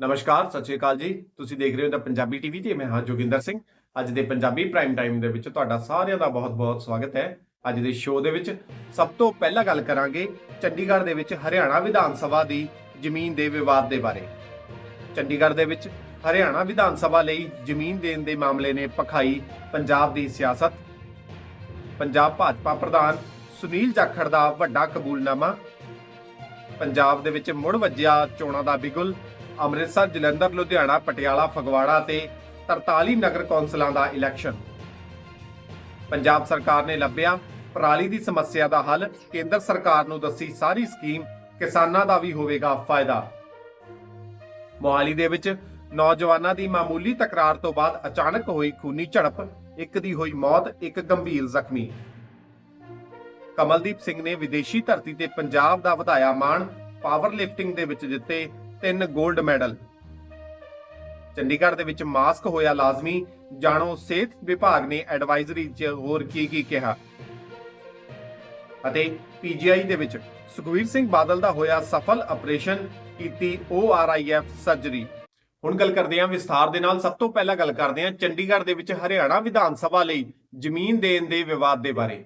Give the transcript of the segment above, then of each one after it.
ਨਮਸਕਾਰ, ਸਤਿ ਸ਼੍ਰੀ ਅਕਾਲ ਜੀ। ਤੁਸੀਂ ਦੇਖ ਰਹੇ ਹੋ ਤਾਂ ਪੰਜਾਬੀ ਟੀਵੀ ਤੇ ਮੈਂ ਹਾਂ ਜੋਗਿੰਦਰ ਸਿੰਘ। ਅੱਜ ਦੇ ਪੰਜਾਬੀ ਪ੍ਰਾਈਮ ਟਾਈਮ ਦੇ ਵਿੱਚ ਤੁਹਾਡਾ ਸਾਰਿਆਂ ਦਾ ਬਹੁਤ-ਬਹੁਤ ਸਵਾਗਤ ਹੈ। ਅੱਜ ਦੇ ਸ਼ੋਅ ਦੇ ਵਿੱਚ ਸਭ ਤੋਂ ਪਹਿਲਾਂ ਗੱਲ ਕਰਾਂਗੇ ਚੰਡੀਗੜ੍ਹ ਦੇ ਵਿੱਚ ਹਰਿਆਣਾ ਵਿਧਾਨ ਸਭਾ ਦੀ ਜ਼ਮੀਨ ਦੇ ਵਿਵਾਦ ਦੇ ਬਾਰੇ। ਚੰਡੀਗੜ੍ਹ ਦੇ ਵਿੱਚ ਹਰਿਆਣਾ ਵਿਧਾਨ ਸਭਾ ਲਈ ਜ਼ਮੀਨ ਦੇਣ ਦੇ ਮਾਮਲੇ ਨੇ ਪਖਾਈ ਪੰਜਾਬ ਦੀ ਸਿਆਸਤ। ਪੰਜਾਬ ਭਾਜਪਾ ਪ੍ਰਧਾਨ ਸੁਨੀਲ ਜਾਖੜ ਦਾ ਵੱਡਾ ਕਬੂਲਨਾਮਾ। ਪੰਜਾਬ ਦੇ ਵਿੱਚ ਮੁੜ ਵੱਜਿਆ ਚੋਣਾਂ ਦਾ ਬਿਗੁਲ। ਅੰਮ੍ਰਿਤਸਰ, ਜਲੰਧਰ, ਲੁਧਿਆਣਾ, ਪਟਿਆਲਾ, ਫਗਵਾੜਾ ਤੇ 43 ਨਗਰ ਕੌਂਸਲਾਂ ਦਾ ਇਲੈਕਸ਼ਨ ਪੰਜਾਬ ਸਰਕਾਰ ਨੇ ਲੱਭਿਆ ਪਰਾਲੀ ਦੀ ਸਮੱਸਿਆ ਦਾ ਹੱਲ। ਕੇਂਦਰ ਸਰਕਾਰ ਨੂੰ ਦੱਸੀ ਸਾਰੀ ਸਕੀਮ ਕਿਸਾਨਾਂ ਦਾ ਵੀ ਹੋਵੇਗਾ ਫਾਇਦਾ। ਮੋਹਾਲੀ ਦੇ ਵਿੱਚ ਨੌਜਵਾਨਾਂ ਦੀ ਮਾਮੂਲੀ ਤਕਰਾਰ ਤੋਂ ਬਾਅਦ ਅਚਾਨਕ ਹੋਈ ਖੂਨੀ ਝੜਪ। ਇੱਕ ਦੀ ਹੋਈ ਮੌਤ, ਇੱਕ ਗੰਭੀਰ ਜ਼ਖਮੀ। ਕਮਲਦੀਪ ਸਿੰਘ ਨੇ ਵਿਦੇਸ਼ੀ ਧਰਤੀ ਤੇ ਪੰਜਾਬ ਦਾ ਵਧਾਇਆ ਮਾਣ। ਪਾਵਰ ਲਿਫਟਿੰਗ ਦੇ ਵਿੱਚ ਜਿੱਤੇ ਤਿੰਨ 골ਡ ਮੈਡਲ ਚੰਡੀਗੜ੍ਹ ਦੇ ਵਿੱਚ ਮਾਸਕ ਹੋਇਆ ਲਾਜ਼ਮੀ। ਜਾਣੋ, ਸਿਹਤ ਵਿਭਾਗ ਨੇ ਐਡਵਾਈਜ਼ਰੀ 'ਚ ਹੋਰ ਕੀ ਕੀ ਕਿਹਾ। ਅਤੇ ਪੀਜੀਆਈ ਦੇ ਵਿੱਚ ਸੁਖਵੀਰ ਸਿੰਘ ਬਾਦਲ ਦਾ ਹੋਇਆ ਸਫਲ ਆਪਰੇਸ਼ਨ ਕੀਤੀ ORIF ਸਰਜਰੀ ਹੁਣ ਗੱਲ ਕਰਦੇ ਹਾਂ ਵਿਸਥਾਰ ਦੇ ਨਾਲ। ਸਭ ਤੋਂ ਪਹਿਲਾਂ ਗੱਲ ਕਰਦੇ ਹਾਂ ਚੰਡੀਗੜ੍ਹ ਦੇ ਵਿੱਚ ਹਰਿਆਣਾ ਵਿਧਾਨ ਸਭਾ ਲਈ ਜ਼ਮੀਨ ਦੇਣ ਦੇ ਵਿਵਾਦ ਦੇ ਬਾਰੇ।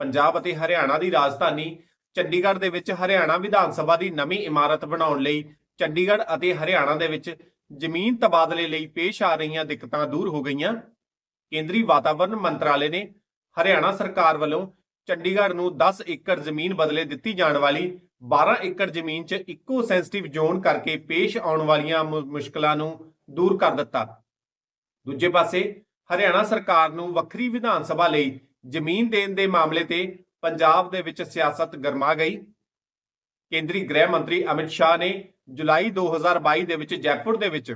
ਪੰਜਾਬ ਅਤੇ ਹਰਿਆਣਾ ਦੀ ਰਾਜਧਾਨੀ ਚੰਡੀਗੜ੍ਹ ਦੇ ਵਿੱਚ ਹਰਿਆਣਾ ਵਿਧਾਨ ਸਭਾ ਦੀ ਨਵੀਂ ਇਮਾਰਤ ਬਣਾਉਣ ਲਈ ਚੰਡੀਗੜ੍ਹ ਅਤੇ ਹਰਿਆਣਾ ਦੇ ਵਿੱਚ ਜ਼ਮੀਨ ਤਬਾਦਲੇ ਲਈ ਪੇਸ਼ ਆ ਰਹੀਆਂ ਦਿੱਕਤਾਂ ਦੂਰ ਹੋ ਗਈਆਂ। ਕੇਂਦਰੀ ਵਾਤਾਵਰਣ ਮੰਤਰਾਲੇ ਨੇ ਹਰਿਆਣਾ ਸਰਕਾਰ ਵੱਲੋਂ ਚੰਡੀਗੜ੍ਹ ਨੂੰ 10 ਏਕੜ ਜ਼ਮੀਨ ਬਦਲੇ ਦਿੱਤੀ ਜਾਣ ਵਾਲੀ 12 ਏਕੜ ਜ਼ਮੀਨ 'ਚ ਇੱਕੋ ਸੈਂਸਿਟਿਵ ਜ਼ੋਨ ਕਰਕੇ ਪੇਸ਼ ਆਉਣ ਵਾਲੀਆਂ ਮੁ- ਮੁਸ਼ਕਲਾਂ ਨੂੰ ਦੂਰ ਕਰ ਦਿੱਤਾ। ਦੂਜੇ ਪਾਸੇ, ਹਰਿਆਣਾ ਸਰਕਾਰ ਨੂੰ ਵੱਖਰੀ ਵਿਧਾਨ ਸਭਾ ਲਈ ਜ਼ਮੀਨ ਦੇਣ ਦੇ ਮਾਮਲੇ ਤੇ ਪੰਜਾਬ ਦੇ ਵਿੱਚ ਸਿਆਸਤ ਗਰਮਾ ਗਈ। ਕੇਂਦਰੀ ਗ੍ਰਹਿ ਮੰਤਰੀ ਅਮਿਤ ਸ਼ਾਹ ਨੇ ਜੁਲਾਈ 2022 ਦੇ ਵਿੱਚ ਜੈਪੁਰ ਦੇ ਵਿੱਚ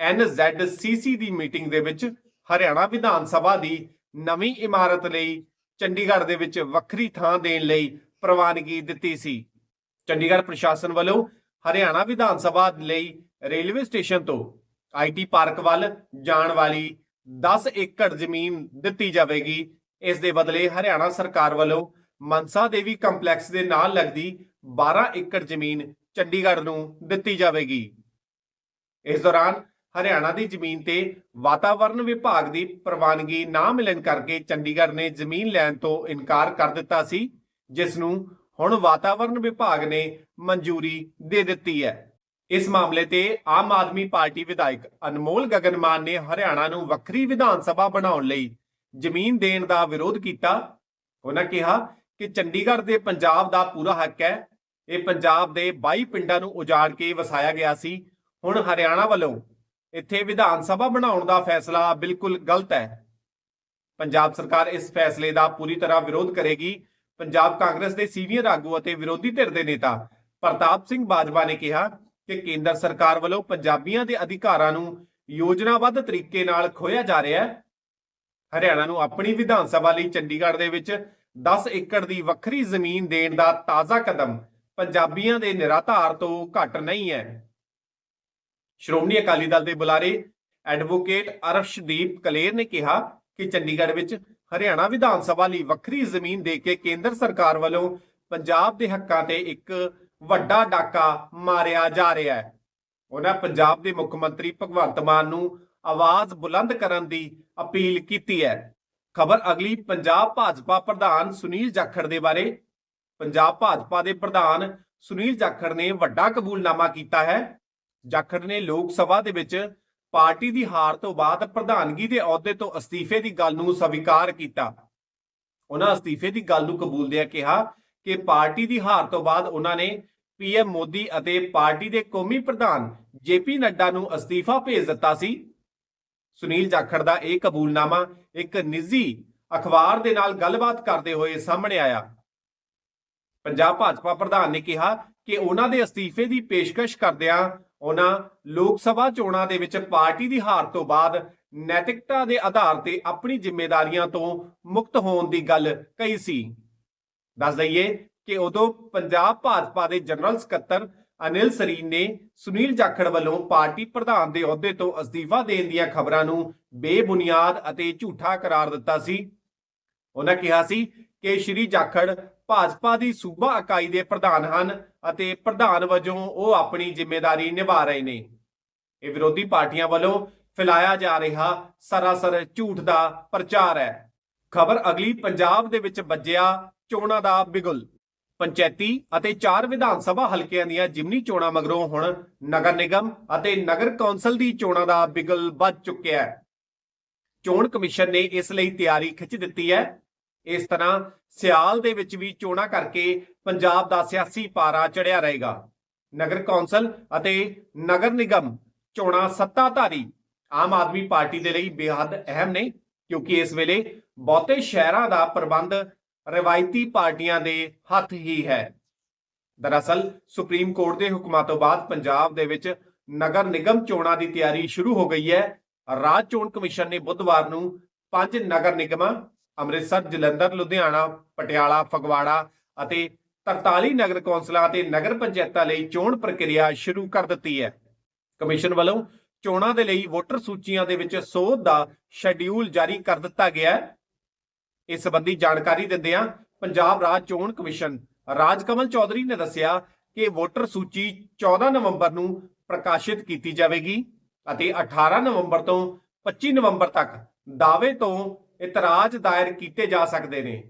NZCC ਦੀ ਮੀਟਿੰਗ ਦੇ ਵਿੱਚ ਹਰਿਆਣਾ ਵਿਧਾਨ ਸਭਾ ਦੀ ਨਵੀਂ ਇਮਾਰਤ ਲਈ ਚੰਡੀਗੜ੍ਹ ਦੇ ਵਿੱਚ ਵੱਖਰੀ ਥਾਂ ਦੇਣ ਲਈ ਪ੍ਰਵਾਨਗੀ ਦਿੱਤੀ ਸੀ। ਚੰਡੀਗੜ੍ਹ ਪ੍ਰਸ਼ਾਸਨ ਵੱਲੋਂ ਹਰਿਆਣਾ ਵਿਧਾਨ ਸਭਾ ਲਈ ਰੇਲਵੇ ਸਟੇਸ਼ਨ ਤੋਂ ਆਈਟੀ ਪਾਰਕ ਵੱਲ ਜਾਣ ਵਾਲੀ 10 ਏਕੜ ਜ਼ਮੀਨ ਦਿੱਤੀ ਜਾਵੇਗੀ। ਇਸ ਦੇ ਬਦਲੇ ਹਰਿਆਣਾ ਸਰਕਾਰ ਵੱਲੋਂ ਮਨਸਾ ਦੇਵੀ ਕੰਪਲੈਕਸ ਦੇ ਨਾਲ ਲੱਗਦੀ 12 ਏਕੜ ਜ਼ਮੀਨ ਚੰਡੀਗੜ੍ਹ ਨੂੰ ਦਿੱਤੀ ਜਾਵੇਗੀ। ਇਸ ਦੌਰਾਨ ਹਰਿਆਣਾ ਦੀ ਜ਼ਮੀਨ ਤੇ ਵਾਤਾਵਰਣ ਵਿਭਾਗ ਦੀ ਪ੍ਰਵਾਨਗੀ ਨਾ ਮਿਲਣ ਕਰਕੇ ਚੰਡੀਗੜ੍ਹ ਨੇ ਜ਼ਮੀਨ ਲੈਣ ਤੋਂ ਇਨਕਾਰ ਕਰ ਦਿੱਤਾ ਸੀ, ਜਿਸ ਨੂੰ ਹੁਣ ਵਾਤਾਵਰਣ ਵਿਭਾਗ ਨੇ ਮਨਜ਼ੂਰੀ ਦੇ ਦਿੱਤੀ ਹੈ। ਇਸ ਮਾਮਲੇ ਤੇ ਆਮ ਆਦਮੀ ਪਾਰਟੀ ਵਿਧਾਇਕ ਅਨਮੋਲ ਗਗਨਮਾਨ ਨੇ ਹਰਿਆਣਾ ਨੂੰ ਵੱਖਰੀ ਵਿਧਾਨ ਸਭਾ ਬਣਾਉਣ ਲਈ ਜ਼ਮੀਨ ਦੇਣ ਦਾ ਵਿਰੋਧ ਕੀਤਾ। ਉਹਨਾਂ ਕਿਹਾ ਕਿ ਚੰਡੀਗੜ੍ਹ ਦੇ ਪੰਜਾਬ ਦਾ ਪੂਰਾ ਹੱਕ ਹੈ ਇਹ ਪੰਜਾਬ ਦੇ 22 ਪਿੰਡਾਂ ਨੂੰ ਉਜਾੜ ਕੇ ਵਸਾਇਆ ਗਿਆ ਸੀ। ਹੁਣ ਹਰਿਆਣਾ ਵੱਲੋਂ ਇੱਥੇ ਵਿਧਾਨ ਸਭਾ ਬਣਾਉਣ ਦਾ ਫੈਸਲਾ ਬਿਲਕੁਲ ਗਲਤ ਹੈ। ਪੰਜਾਬ ਸਰਕਾਰ ਇਸ ਫੈਸਲੇ ਦਾ ਪੂਰੀ ਤਰ੍ਹਾਂ ਵਿਰੋਧ ਕਰੇਗੀ। ਪੰਜਾਬ ਕਾਂਗਰਸ ਦੇ ਸੀਨੀਅਰ ਆਗੂ ਅਤੇ ਵਿਰੋਧੀ ਧਿਰ ਦੇ ਨੇਤਾ ਪ੍ਰਤਾਪ ਸਿੰਘ ਬਾਜਵਾ ਨੇ ਕਿਹਾ ਕਿ ਕੇਂਦਰ ਸਰਕਾਰ ਵੱਲੋਂ ਪੰਜਾਬੀਆਂ ਦੇ ਅਧਿਕਾਰਾਂ ਨੂੰ ਯੋਜਨਾਬੱਧ ਤਰੀਕੇ ਨਾਲ ਖੋਇਆ ਜਾ ਰਿਹਾ ਹੈ। ਹਰਿਆਣਾ ਨੂੰ ਆਪਣੀ ਵਿਧਾਨ ਸਭਾ ਲਈ ਚੰਡੀਗੜ੍ਹ ਦੇ ਵਿੱਚ 10 ਏਕੜ ਦੀ ਵੱਖਰੀ ਜ਼ਮੀਨ ਦੇਣ ਦਾ ਤਾਜ਼ਾ ਕਦਮ ਪੰਜਾਬੀਆਂ ਦੇ ਨਿਰਾਧਾਰ ਤੋਂ ਘੱਟ ਨਹੀਂ ਹੈ। ਸ਼੍ਰੋਮਣੀ ਅਕਾਲੀ ਦਲ ਦੇ ਬੁਲਾਰੇ ਐਡਵੋਕੇਟ ਅਰਸ਼ਦੀਪ ਕਲੇਰ ਨੇ ਕਿਹਾ ਕਿ ਚੰਡੀਗੜ੍ਹ ਵਿੱਚ ਹਰਿਆਣਾ ਵਿਧਾਨ ਸਭਾ ਲਈ ਵੱਖਰੀ ਜ਼ਮੀਨ ਦੇ ਕੇ ਕੇਂਦਰ ਸਰਕਾਰ ਵੱਲੋਂ ਪੰਜਾਬ ਦੇ ਹੱਕਾਂ ਤੇ ਇੱਕ ਵੱਡਾ ਡਾਕਾ ਮਾਰਿਆ ਜਾ ਰਿਹਾ ਹੈ। ਉਹਨਾਂ ਪੰਜਾਬ ਦੇ ਮੁੱਖ ਮੰਤਰੀ ਭਗਵੰਤ ਮਾਨ ਨੂੰ ਆਵਾਜ਼ ਬੁਲੰਦ ਕਰਨ ਦੀ ਅਪੀਲ ਕੀਤੀ ਹੈ। ਖਬਰ ਅਗਲੀ ਪੰਜਾਬ ਭਾਜਪਾ ਪ੍ਰਧਾਨ ਸੁਨੀਲ ਜਾਖੜ ਦੇ ਬਾਰੇ ਪੰਜਾਬ ਭਾਜਪਾ ਦੇ ਪ੍ਰਧਾਨ ਸੁਨੀਲ ਜਾਖੜ ਨੇ ਵੱਡਾ ਕਬੂਲਨਾਮਾ ਕੀਤਾ ਹੈ। ਜਾਖੜ ਨੇ ਲੋਕ ਸਭਾ ਦੇ ਵਿੱਚ ਪਾਰਟੀ ਦੀ ਹਾਰ ਤੋਂ ਬਾਅਦ ਪ੍ਰਧਾਨਗੀ ਦੇ ਅਹੁਦੇ ਤੋਂ ਅਸਤੀਫੇ ਦੀ ਗੱਲ ਨੂੰ ਸਵੀਕਾਰ ਕੀਤਾ। ਉਹਨਾਂ ਅਸਤੀਫੇ ਦੀ ਗੱਲ ਨੂੰ ਕਬੂਲਦਿਆਂ ਕਿਹਾ ਕਿ ਪਾਰਟੀ ਦੀ ਹਾਰ ਤੋਂ ਬਾਅਦ ਉਹਨਾਂ ਨੇ ਪੀਐਮ ਮੋਦੀ ਅਤੇ ਪਾਰਟੀ ਦੇ ਕੌਮੀ ਪ੍ਰਧਾਨ ਜੇਪੀ ਨੱਡਾ ਨੂੰ ਅਸਤੀਫਾ ਭੇਜ ਦਿੱਤਾ ਸੀ। ਸੁਨੀਲ ਜਾਖੜ ਦਾ ਇਹ ਕਬੂਲਨਾਮਾ ਇੱਕ ਨਿੱਜੀ ਅਖਬਾਰ ਦੇ ਨਾਲ ਗੱਲਬਾਤ ਕਰਦੇ ਹੋਏ ਸਾਹਮਣੇ ਆਇਆ। ਪੰਜਾਬ ਭਾਜਪਾ ਪ੍ਰਧਾਨ ਨੇ ਕਿਹਾ ਕਿ ਉਹਨਾਂ ਦੇ ਅਸਤੀਫੇ ਦੀ ਪੇਸ਼ਕਸ਼ ਕਰਦਿਆਂ ਉਹਨਾਂ ਲੋਕ ਸਭਾ ਚੋਣਾਂ ਦੇ ਵਿੱਚ ਪਾਰਟੀ ਦੀ ਹਾਰ ਤੋਂ ਬਾਅਦ ਨੈਤਿਕਤਾ ਦੇ ਆਧਾਰ ਤੇ ਆਪਣੀ ਜ਼ਿੰਮੇਵਾਰੀਆਂ ਤੋਂ ਮੁਕਤ ਹੋਣ ਦੀ ਗੱਲ ਕਹੀ ਸੀ। ਦੱਸ ਦਈਏ ਕਿ ਉਦੋਂ ਪੰਜਾਬ ਭਾਜਪਾ ਦੇ ਜਨਰਲ ਸਕੱਤਰ ਅਨਿਲ ਸਰੀਨ ਨੇ ਸੁਨੀਲ ਜਾਖੜ ਵੱਲੋਂ ਪਾਰਟੀ ਪ੍ਰਧਾਨ ਦੇ ਅਹੁਦੇ ਤੋਂ ਅਸਤੀਫਾ ਦੇਣ ਦੀਆਂ ਖਬਰਾਂ ਨੂੰ ਬੇਬੁਨਿਆਦ ਅਤੇ ਝੂਠਾ ਕਰਾਰ ਦਿੱਤਾ ਸੀ। ਉਹਨਾਂ ਕਿਹਾ ਸੀ ਕਿ ਸ਼੍ਰੀ ਜਾਖੜ ਭਾਜਪਾ ਦੀ ਸੂਬਾ ਇਕਾਈ ਦੇ ਪ੍ਰਧਾਨ ਹਨ ਅਤੇ ਪ੍ਰਧਾਨ ਵਜੋਂ ਉਹ ਆਪਣੀ ਜ਼ਿੰਮੇਵਾਰੀ ਨਿਭਾ ਰਹੇ ਨੇ। ਇਹ ਵਿਰੋਧੀ ਪਾਰਟੀਆਂ ਵੱਲੋਂ ਫੈਲਾਇਆ ਜਾ ਰਿਹਾ ਸਰਾਸਰ ਝੂਠ ਦਾ ਪ੍ਰਚਾਰ ਹੈ। ਖਬਰ ਅਗਲੀ ਪੰਜਾਬ ਦੇ ਵਿੱਚ ਵੱਜਿਆ ਚੋਣਾਂ ਦਾ ਬਿਗੁਲ। ਪੰਚਾਇਤੀ ਅਤੇ ਚਾਰ ਵਿਧਾਨ ਸਭਾ ਹਲਕਿਆਂ ਦੀਆਂ ਜਿਮਨੀ ਚੋਣਾਂ ਮਗਰੋਂ ਹੁਣ ਨਗਰ ਨਿਗਮ ਅਤੇ ਨਗਰ ਕੌਂਸਲ ਦੀ ਚੋਣਾਂ ਦਾ ਬਿਗਲ ਵੱਜ ਚੁੱਕਿਆ ਹੈ। ਚੋਣ ਕਮਿਸ਼ਨ ਨੇ ਇਸ ਲਈ ਤਿਆਰੀ ਖਿੱਚ ਦਿੱਤੀ ਹੈ ਇਸ ਤਰ੍ਹਾਂ ਸਿਆਲ ਦੇ ਵਿੱਚ ਵੀ ਚੋਣਾਂ ਕਰਕੇ ਪੰਜਾਬ ਦਾ ਸਿਆਸੀ ਪਾਰਾ ਚੜਿਆ ਰਹੇਗਾ। ਨਗਰ ਕੌਂਸਲ ਅਤੇ ਨਗਰ ਨਿਗਮ ਚੋਣਾਂ ਸੱਤਾਧਾਰੀ ਆਮ ਆਦਮੀ ਪਾਰਟੀ ਦੇ ਲਈ ਬੇਹੱਦ ਅਹਿਮ ਨੇ, ਕਿਉਂਕਿ ਇਸ ਵੇਲੇ ਬਹੁਤੇ ਸ਼ਹਿਰਾਂ ਦਾ ਪ੍ਰਬੰਧ ਰਵਾਇਤੀ ਪਾਰਟੀਆਂ ਦੇ ਹੱਥ ਹੀ ਹੈ। ਦਰਅਸਲ, ਸੁਪਰੀਮ ਕੋਰਟ ਦੇ ਹੁਕਮਾਂ ਤੋਂ ਬਾਅਦ ਪੰਜਾਬ ਦੇ ਵਿੱਚ ਨਗਰ ਨਿਗਮ ਚੋਣਾਂ ਦੀ ਤਿਆਰੀ ਸ਼ੁਰੂ ਹੋ ਗਈ ਹੈ। ਰਾਜ ਚੋਣ ਕਮਿਸ਼ਨ ਨੇ ਬੁੱਧਵਾਰ ਨੂੰ ਪੰਜ ਨਗਰ ਨਿਗਮਾਂ ਅੰਮ੍ਰਿਤਸਰ, ਜਲੰਧਰ, ਲੁਧਿਆਣਾ, ਪਟਿਆਲਾ, ਫਗਵਾੜਾ ਅਤੇ 43 ਨਗਰ ਕੌਂਸਲਾਂ ਅਤੇ ਨਗਰ ਪੰਚਾਇਤਾਂ ਲਈ ਚੋਣ ਪ੍ਰਕਿਰਿਆ ਸ਼ੁਰੂ ਕਰ ਦਿੱਤੀ ਹੈ। ਕਮਿਸ਼ਨ ਵੱਲੋਂ ਚੋਣਾਂ ਦੇ ਲਈ ਵੋਟਰ ਸੂਚੀਆਂ ਦੇ ਵਿੱਚ ਸੋਧ ਦਾ ਸ਼ੈਡਿਊਲ ਜਾਰੀ ਕਰ ਦਿੱਤਾ ਗਿਆ ਹੈ। ਇਸ ਸੰਬੰਧੀ ਜਾਣਕਾਰੀ ਦਿੰਦਿਆਂ ਪੰਜਾਬ ਰਾਜ ਚੋਣ ਕਮਿਸ਼ਨ ਰਾਜਕਮਲ ਚੌਧਰੀ ਨੇ ਦੱਸਿਆ ਕਿ ਵੋਟਰ ਸੂਚੀ 14 ਨਵੰਬਰ ਨੂੰ ਪ੍ਰਕਾਸ਼ਿਤ ਕੀਤੀ ਜਾਵੇਗੀ ਅਤੇ 18 ਨਵੰਬਰ ਤੋਂ 25 ਨਵੰਬਰ ਤੱਕ ਦਾਅਵੇ ਤੋਂ ਇਤਰਾਜ਼ ਦਾਇਰ ਕੀਤੇ ਜਾ ਸਕਦੇ ਨੇ।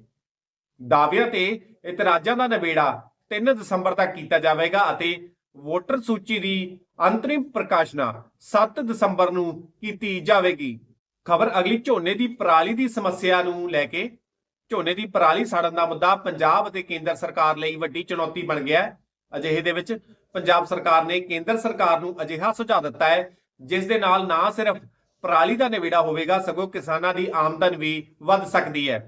ਦਾਅਵਿਆਂ ਤੇ ਇਤਰਾਜ਼ਾਂ ਦਾ ਨਿਬੇੜਾ 3 ਦਸੰਬਰ ਤੱਕ ਕੀਤਾ ਜਾਵੇਗਾ ਅਤੇ ਵੋਟਰ ਸੂਚੀ ਦੀ ਅੰਤਰਿਮ ਪ੍ਰਕਾਸ਼ਨਾ 7 ਦਸੰਬਰ ਨੂੰ ਕੀਤੀ ਜਾਵੇਗੀ। ਖਬਰ ਅਗਲੀ ਝੋਨੇ ਦੀ ਪਰਾਲੀ ਦੀ ਸਮੱਸਿਆ ਨੂੰ ਲੈ ਕੇ ਝੋਨੇ ਦੀ ਪਰਾਲੀ ਸਾੜਨ ਦਾ ਮੁੱਦਾ ਪੰਜਾਬ ਅਤੇ ਕੇਂਦਰ ਸਰਕਾਰ ਲਈ ਵੱਡੀ ਚੁਣੌਤੀ ਬਣ ਗਿਆ ਹੈ। ਅਜਿਹੇ ਦੇ ਵਿੱਚ ਪੰਜਾਬ ਸਰਕਾਰ ਨੇ ਕੇਂਦਰ ਸਰਕਾਰ ਨੂੰ ਅਜਿਹਾ ਸੁਝਾਅ ਦਿੱਤਾ ਹੈ, ਜਿਸ ਦੇ ਨਾਲ ਨਾ ਸਿਰਫ ਪਰਾਲੀ ਦਾ ਨਿਵੇੜਾ ਹੋਵੇਗਾ, ਸਗੋਂ ਕਿਸਾਨਾਂ ਦੀ ਆਮਦਨ ਵੀ ਵੱਧ ਸਕਦੀ ਹੈ।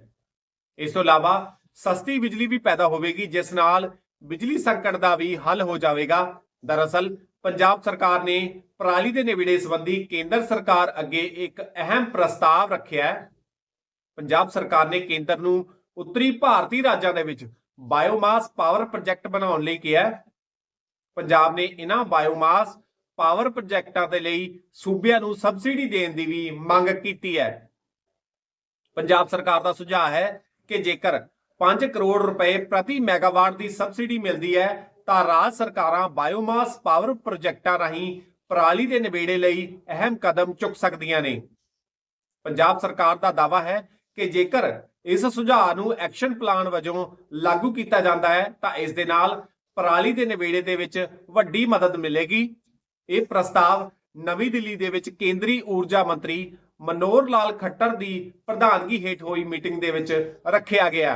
ਇਸ ਤੋਂ ਇਲਾਵਾ ਸਸਤੀ ਬਿਜਲੀ ਵੀ ਪੈਦਾ ਹੋਵੇਗੀ, ਜਿਸ ਨਾਲ ਬਿਜਲੀ ਸੰਕਟ ਦਾ ਵੀ ਹੱਲ ਹੋ ਜਾਵੇਗਾ। ਦਰਅਸਲ, ਪੰਜਾਬ ਸਰਕਾਰ ਨੇ ਪਰਾਲੀ ਦੇ ਨਿਵੇੜੇ ਸੰਬੰਧੀ ਕੇਂਦਰ ਸਰਕਾਰ ਅੱਗੇ ਇੱਕ ਅਹਿਮ ਪ੍ਰਸਤਾਵ ਰੱਖਿਆ ਹੈ। ਪੰਜਾਬ ਸਰਕਾਰ ਨੇ ਕੇਂਦਰ ਨੂੰ ਉੱਤਰੀ ਭਾਰਤੀ ਰਾਜਾਂ ਦੇ ਵਿੱਚ ਬਾਇਓਮਾਸ ਪਾਵਰ ਪ੍ਰੋਜੈਕਟ ਬਣਾਉਣ ਲਈ ਕਿਹਾ ਪੰਜਾਬ ਨੇ ਇਹਨਾਂ ਬਾਇਓਮਾਸ ਪਾਵਰ ਪ੍ਰੋਜੈਕਟਾਂ ਦੇ ਲਈ ਸੂਬਿਆਂ ਨੂੰ ਸਬਸਿਡੀ ਦੇਣ ਦੀ ਵੀ ਮੰਗ ਕੀਤੀ ਹੈ। ਪੰਜਾਬ ਸਰਕਾਰ ਦਾ ਸੁਝਾਅ ਹੈ ਕਿ ਜੇਕਰ 5 ਕਰੋੜ ਰੁਪਏ ਪ੍ਰਤੀ ਮੈਗਾਵਾਟ ਦੀ ਸਬਸਿਡੀ ਮਿਲਦੀ ਹੈ, ਤਾਂ ਰਾਜ ਸਰਕਾਰਾਂ ਬਾਇਓਮਾਸ ਪਾਵਰ ਪ੍ਰੋਜੈਕਟਾਂ ਰਾਹੀਂ ਪਰਾਲੀ ਦੇ ਨਿਬੇੜੇ ਲਈ ਅਹਿਮ ਕਦਮ ਚੁੱਕ ਸਕਦੀਆਂ ਨੇ। ਪੰਜਾਬ ਸਰਕਾਰ ਦਾ ਦਾਅਵਾ ਹੈ ਕਿ ਜੇਕਰ ਇਸ ਸੁਝਾਅ ਨੂੰ ਐਕਸ਼ਨ ਪਲਾਨ ਵਜੋਂ ਲਾਗੂ ਕੀਤਾ ਜਾਂਦਾ ਹੈ, ਤਾਂ ਇਸ ਦੇ ਨਾਲ ਪਰਾਲੀ ਦੇ ਨਿਬੇੜੇ ਦੇ ਵਿੱਚ ਵੱਡੀ ਮਦਦ ਮਿਲੇਗੀ। ਇਹ ਪ੍ਰਸਤਾਵ ਨਵੀਂ ਦਿੱਲੀ ਦੇ ਵਿੱਚ ਕੇਂਦਰੀ ਊਰਜਾ ਮੰਤਰੀ ਮਨੋਹਰ ਲਾਲ ਖੱਟਰ ਦੀ ਪ੍ਰਧਾਨਗੀ ਹੇਠ ਹੋਈ ਮੀਟਿੰਗ ਦੇ ਵਿੱਚ ਰੱਖਿਆ ਗਿਆ।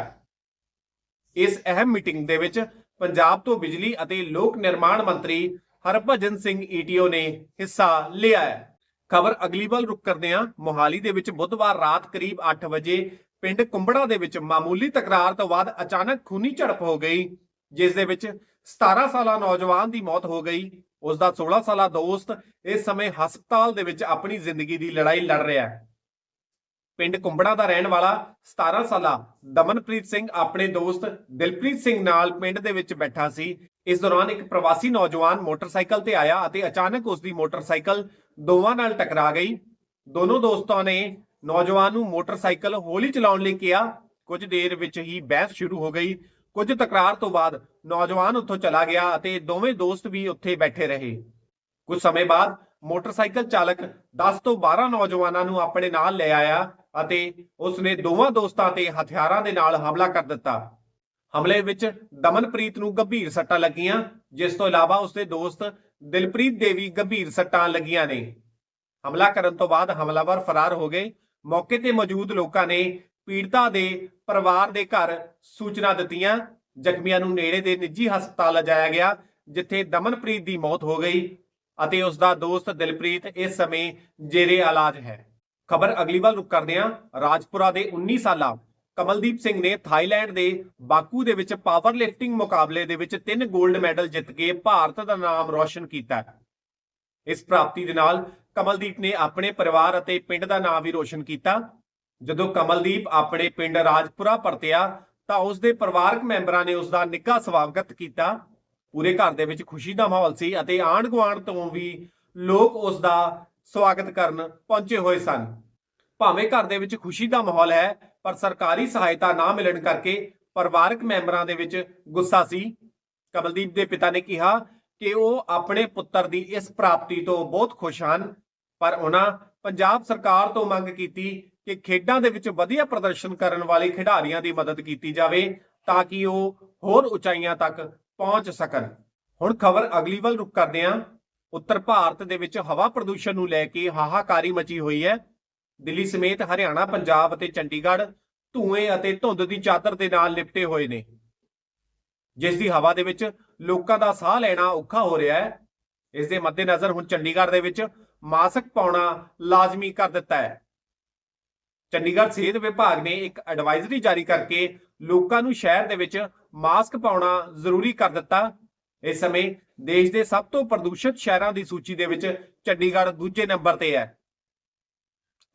ਇਸ ਅਹਿਮ ਮੀਟਿੰਗ ਦੇ ਵਿੱਚ ਪੰਜਾਬ ਤੋਂ ਬਿਜਲੀ ਅਤੇ ਲੋਕ ਨਿਰਮਾਣ ਮੰਤਰੀ ਹਰਭਜਨ ਸਿੰਘ ਈਟੀਓ ਨੇ ਹਿੱਸਾ ਲਿਆ ਹੈ। ਖਬਰ ਅਗਲੀ ਵੱਲ ਰੁਕ ਕਰਦੇ ਹਾਂ ਮੋਹਾਲੀ ਦੇ ਵਿੱਚ ਬੁੱਧਵਾਰ ਰਾਤ ਕਰੀਬ 8 ਵਜੇ ਪਿੰਡ ਕੁੰਬੜਾ ਦੇ ਵਿੱਚ ਮਾਮੂਲੀ ਤਕਰਾਰ ਤੋਂ ਬਾਅਦ ਅਚਾਨਕ ਖੂਨੀ ਝੜਪ ਹੋ ਗਈ, ਜਿਸ ਦੇ ਵਿੱਚ 17 ਸਾਲਾ ਨੌਜਵਾਨ ਦੀ ਮੌਤ ਹੋ ਗਈ। ਉਸ ਦਾ 16 ਸਾਲਾ ਦੋਸਤ ਇਸ ਸਮੇਂ ਹਸਪਤਾਲ ਦੇ ਵਿੱਚ ਆਪਣੀ ਜ਼ਿੰਦਗੀ ਦੀ ਲੜਾਈ ਲੜ ਰਿਹਾ ਹੈ। ਪਿੰਡ ਕੁੰਬੜਾ ਦਾ ਰਹਿਣ ਵਾਲਾ 17 ਸਾਲਾ ਦਮਨਪ੍ਰੀਤ ਸਿੰਘ ਆਪਣੇ ਦੋਸਤ ਦਿਲਪ੍ਰੀਤ ਸਿੰਘ ਨਾਲ ਪਿੰਡ ਦੇ ਵਿੱਚ ਬੈਠਾ ਸੀ। ਇਸ ਦੌਰਾਨ ਇੱਕ ਪ੍ਰਵਾਸੀ ਨੌਜਵਾਨ ਮੋਟਰਸਾਈਕਲ ਤੇ ਆਇਆ ਅਤੇ ਅਚਾਨਕ ਉਸ ਦੀ ਮੋਟਰਸਾਈਕਲ ਦੋਵਾਂ ਨਾਲ ਟਕਰਾ ਗਈ। ਦੋਨੋਂ ਦੋਸਤਾਂ ਨੇ ਨੌਜਵਾਨ ਨੂੰ ਮੋਟਰਸਾਈਕਲ ਹੌਲੀ ਚਲਾਉਣ ਲਈ ਕਿਹਾ। ਕੁਝ ਦੇਰ ਵਿੱਚ ਹੀ ਬਹਿਸ ਸ਼ੁਰੂ ਹੋ ਗਈ। ਕੁਝ ਤਕਰਾਰ ਤੋਂ ਬਾਅਦ ਨੌਜਵਾਨ ਉੱਥੋਂ ਚਲਾ ਗਿਆ ਅਤੇ ਦੋਵੇਂ ਦੋਸਤ ਵੀ ਉੱਥੇ ਬੈਠੇ ਰਹੇ। ਕੁਝ ਸਮੇਂ ਬਾਅਦ ਮੋਟਰਸਾਈਕਲ ਚਾਲਕ 10 ਤੋਂ 12 ਨੌਜਵਾਨਾਂ ਨੂੰ ਆਪਣੇ ਨਾਲ ਲੈ ਆਇਆ ਅਤੇ ਉਸ ਨੇ ਦੋਵਾਂ ਦੋਸਤਾਂ ਤੇ ਹਥਿਆਰਾਂ ਦੇ ਨਾਲ ਹਮਲਾ ਕਰ ਦਿੱਤਾ। ਹਮਲੇ ਵਿੱਚ ਦਮਨਪ੍ਰੀਤ ਨੂੰ ਗੰਭੀਰ ਸੱਟਾਂ ਲੱਗੀਆਂ, ਜਿਸ ਤੋਂ ਇਲਾਵਾ ਉਸਦੇ ਦੋਸਤ ਦਿਲਪ੍ਰੀਤ ਦੇ ਵੀ ਗੰਭੀਰ ਸੱਟਾਂ ਲੱਗੀਆਂ ਨੇ। ਹਮਲਾ ਕਰਨ ਤੋਂ ਬਾਅਦ ਹਮਲਾਵਰ ਫਰਾਰ ਹੋ ਗਏ। ਮੌਕੇ ਤੇ ਮੌਜੂਦ ਲੋਕਾਂ ਨੇ ਪੀੜਤਾ ਦੇ ਪਰਿਵਾਰ ਦੇ ਘਰ ਸੂਚਨਾ ਦਿੱਤੀਆਂ ਜ਼ਖਮੀਆਂ ਨੂੰ ਨੇੜੇ ਦੇ ਨਿੱਜੀ ਹਸਪਤਾਲ ਲਿਜਾਇਆ ਗਿਆ, ਜਿੱਥੇ ਦਮਨਪ੍ਰੀਤ ਦੀ ਮੌਤ ਹੋ ਗਈ ਅਤੇ ਉਸ ਦਾ ਦੋਸਤ ਦਿਲਪ੍ਰੀਤ ਇਸ ਸਮੇਂ ਜੇਰੇ ਇਲਾਜ ਹੈ। ਖਬਰ ਅਗਲੀ ਵੱਲ ਰੁਕ ਕਰਦੇ ਹਾਂ। ਰਾਜਪੁਰਾ ਦੇ 19 ਸਾਲਾ ਕਮਲਦੀਪ ਸਿੰਘ ਨੇ ਥਾਈਲੈਂਡ ਦੇ ਬਾਕੂ ਦੇ ਵਿੱਚ ਪਾਵਰ ਲਿਫਟਿੰਗ ਮੁਕਾਬਲੇ ਦੇ ਵਿੱਚ ਤਿੰਨ 골ਡ ਮੈਡਲ ਜਿੱਤ ਕੇ ਭਾਰਤ ਦਾ ਨਾਮ ਰੌਸ਼ਨ ਕੀਤਾ। ਇਸ ਪ੍ਰਾਪਤੀ ਦੇ ਨਾਲ ਕਮਲਦੀਪ ਨੇ ਆਪਣੇ ਪਰਿਵਾਰ ਅਤੇ ਪਿੰਡ ਦਾ ਨਾਮ ਵੀ ਰੋਸ਼ਨ ਕੀਤਾ। ਜਦੋਂ ਕਮਲਦੀਪ ਆਪਣੇ ਪਿੰਡ ਰਾਜਪੁਰਾ ਪਰਤਿਆ ਤਾਂ ਉਸ ਦੇ ਪਰਿਵਾਰਕ ਮੈਂਬਰਾਂ ਨੇ ਉਸ ਦਾ ਨਿੱਘਾ ਸਵਾਗਤ ਕੀਤਾ। ਪੂਰੇ ਘਰ ਦੇ ਵਿੱਚ ਖੁਸ਼ੀ ਦਾ ਮਾਹੌਲ ਸੀ ਅਤੇ ਆਂਢ ਗੁਆਂਢ ਤੋਂ ਵੀ ਲੋਕ ਉਸ ਦਾ ਸਵਾਗਤ ਕਰਨ ਪਹੁੰਚੇ ਹੋਏ ਸਨ। ਭਾਵੇਂ ਘਰ ਦੇ ਵਿੱਚ ਖੁਸ਼ੀ ਦਾ ਮਾਹੌਲ ਹੈ, ਪਰ ਸਰਕਾਰੀ ਸਹਾਇਤਾ ਨਾ ਮਿਲਣ ਕਰਕੇ ਪਰਿਵਾਰਕ ਮੈਂਬਰਾਂ ਦੇ ਵਿੱਚ ਗੁੱਸਾ ਸੀ। ਕਮਲਦੀਪ ਦੇ ਪਿਤਾ ਨੇ ਕਿਹਾ ਕਿ ਉਹ ਆਪਣੇ ਪੁੱਤਰ ਦੀ ਇਸ ਪ੍ਰਾਪਤੀ ਤੋਂ ਬਹੁਤ ਖੁਸ਼ ਹਨ, ਪਰ ਉਹਨਾਂ ਪੰਜਾਬ ਸਰਕਾਰ ਤੋਂ ਮੰਗ ਕੀਤੀ ਕਿ ਖੇਡਾਂ ਦੇ ਵਿੱਚ ਵਧੀਆ ਪ੍ਰਦਰਸ਼ਨ ਕਰਨ ਵਾਲੇ ਖਿਡਾਰੀਆਂ ਦੀ ਮਦਦ ਕੀਤੀ ਜਾਵੇ ਤਾਂ ਕਿ ਉਹ ਹੋਰ ਉਚਾਈਆਂ ਤੱਕ ਪਹੁੰਚ ਸਕਣ। ਹੁਣ ਖਬਰ ਅਗਲੀ ਵੱਲ ਰੁਕ ਕਰਦੇ ਹਾਂ। ਉੱਤਰ ਭਾਰਤ ਦੇ ਵਿੱਚ ਹਵਾ ਪ੍ਰਦੂਸ਼ਣ ਨੂੰ ਲੈ ਕੇ ਹਾਹਾਕਾਰੀ ਮਚੀ ਹੋਈ ਹੈ। ਦਿੱਲੀ ਸਮੇਤ ਹਰਿਆਣਾ, ਪੰਜਾਬ ਅਤੇ ਚੰਡੀਗੜ੍ਹ ਧੂਏ ਅਤੇ ਧੁੰਦ ਦੀ ਚਾਦਰ ਦੇ ਨਾਲ ਲਿਪਟੇ ਹੋਏ ਨੇ। ਜਿਸ ਦੀ ਹਵਾ ਦੇ ਵਿੱਚ ਲੋਕਾਂ ਦਾ ਸਾਹ ਲੈਣਾ ਔਖਾ ਹੋ ਰਿਹਾ ਹੈ। ਇਸ ਦੇ ਮੱਦੇਨਜ਼ਰ ਹੁਣ ਚੰਡੀਗੜ੍ਹ ਦੇ ਵਿੱਚ ਮਾਸਕ ਪਾਉਣਾ ਲਾਜ਼ਮੀ ਕਰ ਦਿੱਤਾ ਹੈ। ਚੰਡੀਗੜ੍ਹ ਸਿਹਤ ਵਿਭਾਗ ਨੇ ਇੱਕ ਐਡਵਾਈਜ਼ਰੀ ਜਾਰੀ ਕਰਕੇ ਲੋਕਾਂ ਨੂੰ ਸ਼ਹਿਰ ਦੇ ਵਿੱਚ ਮਾਸਕ ਪਾਉਣਾ ਜ਼ਰੂਰੀ ਕਰ ਦਿੱਤਾ। ਇਸ ਸਮੇਂ ਦੇਸ਼ ਦੇ ਸਭ ਤੋਂ ਪ੍ਰਦੂਸ਼ਿਤ ਸ਼ਹਿਰਾਂ ਦੀ ਸੂਚੀ ਦੇ ਵਿੱਚ ਚੰਡੀਗੜ੍ਹ ਦੂਜੇ ਨੰਬਰ ਤੇ ਹੈ।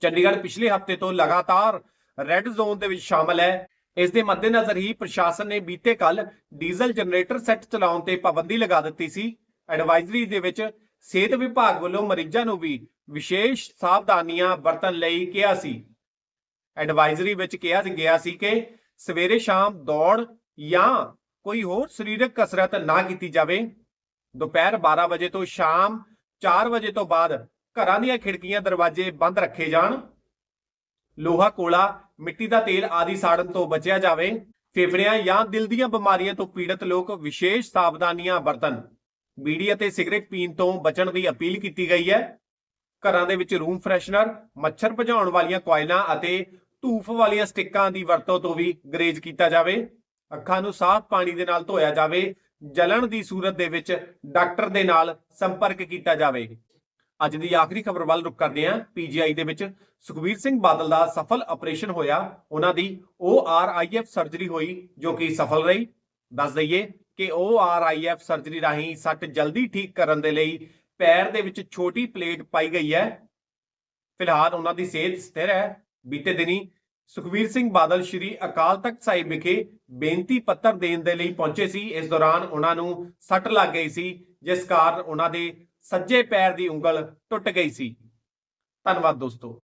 ਚੰਡੀਗੜ੍ਹ ਪਿਛਲੇ ਹਫ਼ਤੇ ਤੋਂ ਲਗਾਤਾਰ ਰੈੱਡ ਜ਼ੋਨ ਦੇ ਵਿੱਚ ਸ਼ਾਮਲ ਹੈ। ਇਸ ਦੇ ਮੱਦੇਨਜ਼ਰ ਹੀ ਪ੍ਰਸ਼ਾਸਨ ਨੇ ਬੀਤੇ ਕੱਲ ਡੀਜ਼ਲ ਜਨਰੇਟਰ ਸੈੱਟ ਚਲਾਉਣ ਤੇ ਪਾਬੰਦੀ ਲਗਾ ਦਿੱਤੀ ਸੀ। ਐਡਵਾਈਜ਼ਰੀ ਦੇ ਵਿੱਚ ਸਿਹਤ ਵਿਭਾਗ ਵੱਲੋਂ ਮਰੀਜ਼ਾਂ ਨੂੰ ਵੀ ਵਿਸ਼ੇਸ਼ ਸਾਵਧਾਨੀਆਂ ਵਰਤਣ ਲਈ ਕਿਹਾ ਸੀ। ਐਡਵਾਈਜ਼ਰੀ ਵਿੱਚ ਕਿਹਾ ਗਿਆ ਸੀ ਕਿ ਸਵੇਰੇ ਸ਼ਾਮ ਦੌੜ ਜਾਂ ਕੋਈ ਹੋਰ ਸਰੀਰਕ ਕਸਰਤ ਨਾ ਕੀਤੀ ਜਾਵੇ। ਦੁਪਹਿਰ 12 ਵਜੇ ਤੋਂ ਸ਼ਾਮ 4 ਵਜੇ ਤੋਂ ਬਾਅਦ ਘਰਾਂ ਦੀਆਂ ਖਿੜਕੀਆਂ, ਦਰਵਾਜ਼ੇ ਬੰਦ ਰੱਖੇ ਜਾਣ। ਲੋਹਾ, ਕੋਲਾ, ਮਿੱਟੀ ਦਾ ਤੇਲ ਆਦਿ ਸਾੜਨ ਤੋਂ ਬਚਿਆ ਜਾਵੇ। ਫੇਫੜਿਆਂ ਜਾਂ ਦਿਲ ਦੀਆਂ ਬਿਮਾਰੀਆਂ ਤੋਂ ਪੀੜਤ ਲੋਕ ਵਿਸ਼ੇਸ਼ ਸਾਵਧਾਨੀਆਂ ਵਰਤਣ। ਬੀੜੀ ਅਤੇ ਸਿਗਰਟ ਪੀਣ ਤੋਂ ਬਚਣ ਦੀ ਅਪੀਲ ਕੀਤੀ ਗਈ ਹੈ। ਘਰਾਂ ਦੇ ਵਿੱਚ ਰੂਮ ਫਰੈਸ਼ਨਰ, ਮੱਛਰ ਭਜਾਉਣ ਵਾਲੀਆਂ ਕੋਇਲਾਂ ਅਤੇ ਧੂਫ ਵਾਲੀਆਂ ਸਟਿੱਕਾਂ ਦੀ ਵਰਤੋਂ ਤੋਂ ਵੀ ਗਰੇਜ ਕੀਤਾ ਜਾਵੇ, ਅੱਖਾਂ ਨੂੰ ਸਾਫ਼ ਪਾਣੀ ਦੇ ਨਾਲ ਧੋਇਆ ਜਾਵੇ, ਜਲਣ ਦੀ ਸੂਰਤ ਦੇ ਵਿੱਚ ਡਾਕਟਰ ਦੇ ਨਾਲ ਸੰਪਰਕ ਕੀਤਾ ਜਾਵੇ। ਅੱਜ ਦੀ ਆਖਰੀ ਖਬਰ ਵੱਲ ਰੁਕ ਕਰਦੇ ਹਾਂ। ਪੀਜੀਆਈ ਦੇ ਵਿੱਚ ਸੁਖਬੀਰ ਸਿੰਘ ਬਾਦਲ ਦਾ ਸਫਲ ਆਪਰੇਸ਼ਨ ਹੋਇਆ। ਉਹਨਾਂ ਦੀ ORIF ਸਰਜਰੀ ਹੋਈ, ਜੋ ਕਿ ਸਫਲ ਰਹੀ। ਦੱਸ ਦਈਏ ਕਿ ORIF ਸਰਜਰੀ ਰਾਹੀਂ ਸੱਟ ਜਲਦੀ ਠੀਕ ਕਰਨ ਦੇ ਲਈ ਪੈਰ ਦੇ ਵਿੱਚ ਛੋਟੀ ਪਲੇਟ ਪਾਈ ਗਈ ਹੈ। ਫਿਲਹਾਲ ਉਹਨਾਂ ਦੀ ਸਿਹਤ ਸਥਿਰ ਹੈ। ਬੀਤੇ ਦਿਨੀ ਸੁਖਬੀਰ ਸਿੰਘ ਬਾਦਲ ਸ਼੍ਰੀ ਅਕਾਲ ਤਖਤ ਸਾਹਿਬ ਵਿਖੇ ਬੇਨਤੀ ਪੱਤਰ ਦੇਣ ਦੇ ਲਈ ਪਹੁੰਚੇ ਸੀ। ਇਸ ਦੌਰਾਨ ਉਹਨਾਂ ਨੂੰ ਸੱਟ ਲੱਗ ਗਈ ਸੀ, ਜਿਸ ਕਾਰਨ ਉਹਨਾਂ ਦੇ ਸੱਜੇ ਪੈਰ ਦੀ ਉਂਗਲ ਟੁੱਟ ਗਈ ਸੀ। ਧੰਨਵਾਦ ਦੋਸਤੋ।